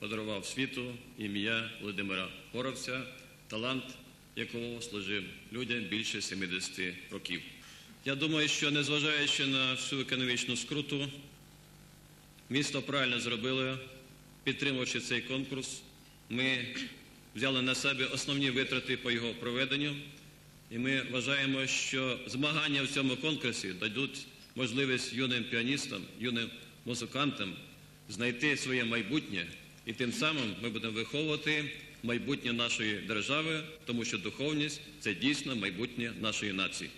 подарував світу ім'я Володимира Горовця, талант якого служив людям більше 70 років. Я думаю, що незважаючи на всю економічну скруту, місто правильно зробило, підтримуючи цей конкурс. Ми взяли на себе основні витрати по його проведенню, і ми вважаємо, що змагання в цьому конкурсі дадуть можливість юним піаністам, юним музикантам знайти своє майбутнє, і тим самим ми будемо виховувати майбутнє нашої держави, тому що духовність це дійсно майбутнє нашої нації.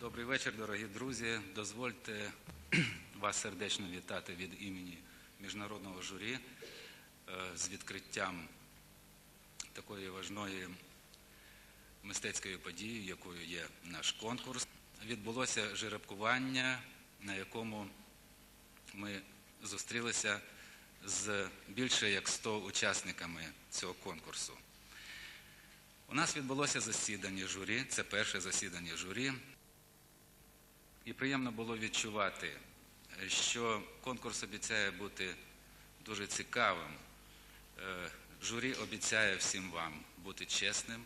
Добрий вечір, дорогі друзі. Дозвольте вас сердечно вітати від імені міжнародного журі е, з відкриттям такої важної мистецької події, якою є наш конкурс. Відбулося жеребкування, на якому ми зустрілися з більше як 100 учасниками цього конкурсу. У нас відбулося засідання журі, це перше засідання журі. І приємно було відчувати, що конкурс обіцяє бути дуже цікавим. Е, Журі обіцяє всім вам бути чесним,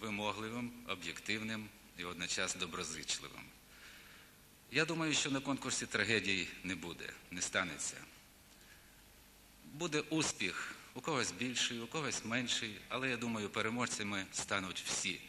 вимогливим, об'єктивним і водночас доброзичливим. Я думаю, що на конкурсі трагедій не буде, не станеться. Буде успіх, у когось більший, у когось менший, але я думаю, переможцями стануть всі.